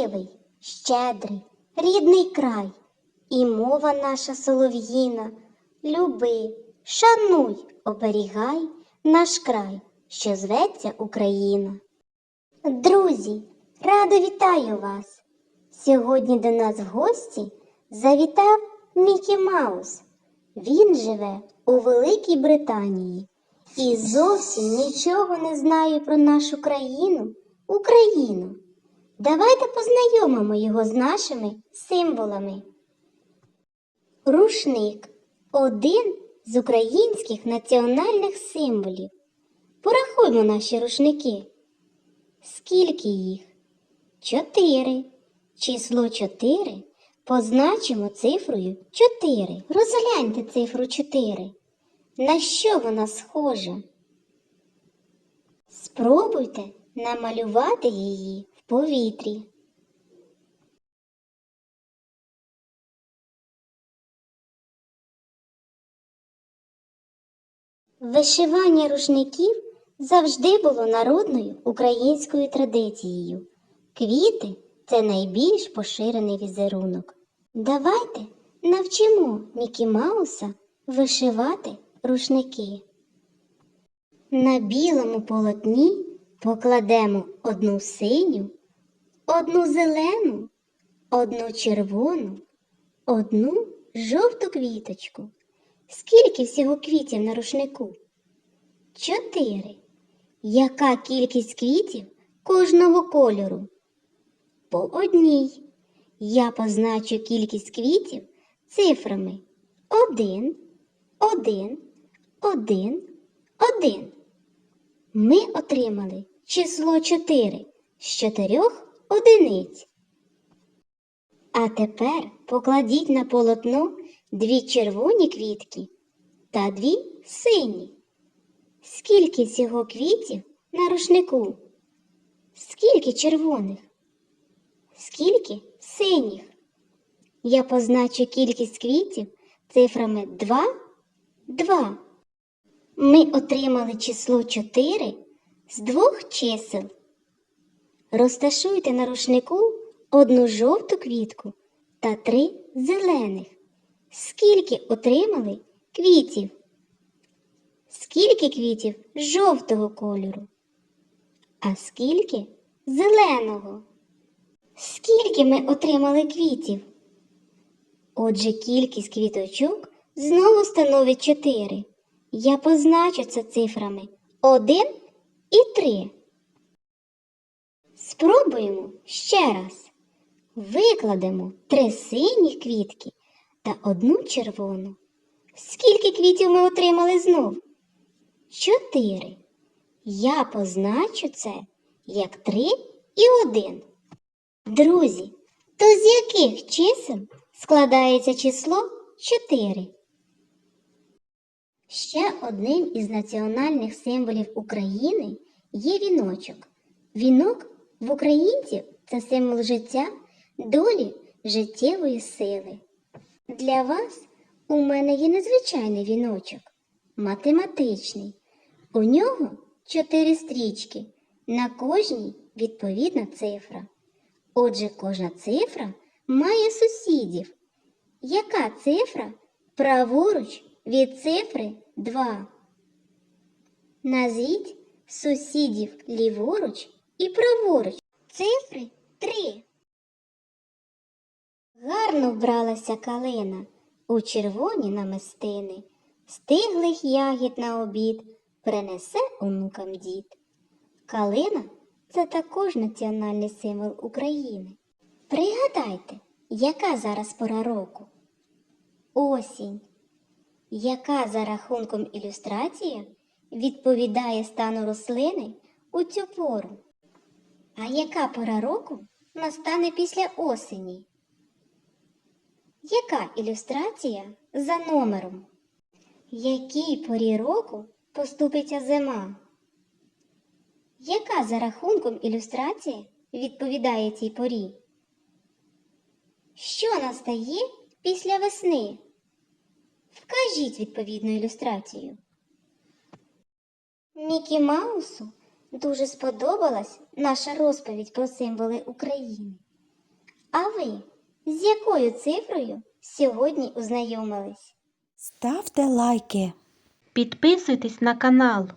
красивий, щедрий, рідний край, і мова наша солов'їна. Люби, шануй, оберігай наш край, що зветься Україна. Друзі, радо вітаю вас! Сьогодні до нас в гості завітав Мікі Маус. Він живе у Великій Британії і зовсім нічого не знає про нашу країну, Україну. Давайте познайомимо його з нашими символами. Рушник один з українських національних символів. Порахуймо наші рушники. Скільки їх? Чотири. Число чотири позначимо цифрою чотири. Розгляньте цифру чотири. На що вона схожа? Спробуйте намалювати її повітрі. Вишивання рушників завжди було народною українською традицією. Квіти це найбільш поширений візерунок. Давайте навчимо Мікі Мауса вишивати рушники. На білому полотні покладемо одну синю, одну зелену, одну червону, одну жовту квіточку. Скільки всього квітів на рушнику? Чотири. Яка кількість квітів кожного кольору? По одній. Я позначу кількість квітів цифрами один, один, один, один. Ми отримали число 4 з чотирьох одиниць. А тепер покладіть на полотно дві червоні квітки та дві сині. Скільки всього квітів на рушнику? Скільки червоних? Скільки синіх? Я позначу кількість квітів цифрами 2, 2. Ми отримали число 4 з двох чисел. Розташуйте на рушнику одну жовту квітку та три зелених. Скільки отримали квітів? Скільки квітів жовтого кольору? А скільки зеленого? Скільки ми отримали квітів? Отже, кількість квіточок знову становить 4. Я позначу це цифрами 1 і 3. Спробуємо ще раз. Викладемо три сині квітки та одну червону. Скільки квітів ми отримали знов? Чотири. Я позначу це як три і один. Друзі, то з яких чисел складається число 4? Ще одним із національних символів України є віночок. Вінок в українців це символ життя, долі, життєвої сили. Для вас у мене є незвичайний віночок, математичний. У нього чотири стрічки, на кожній відповідна цифра. Отже, кожна цифра має сусідів. Яка цифра праворуч від цифри 2? Назвіть сусідів ліворуч і праворуч. Цифри 3. Гарно вбралася калина у червоні намистини, стиглих ягід на обід принесе онукам дід. Калина це також національний символ України. Пригадайте, яка зараз пора року? Осінь. Яка за рахунком ілюстрація відповідає стану рослини у цю пору? А яка пора року настане після осені? Яка ілюстрація за номером? Якій порі року поступиться зима? Яка за рахунком ілюстрація відповідає цій порі? Що настає після весни? Вкажіть відповідну ілюстрацію. Мікі Маусу дуже сподобалась наша розповідь про символи України. А ви з якою цифрою сьогодні ознайомились? Ставте лайки. Підписуйтесь на канал.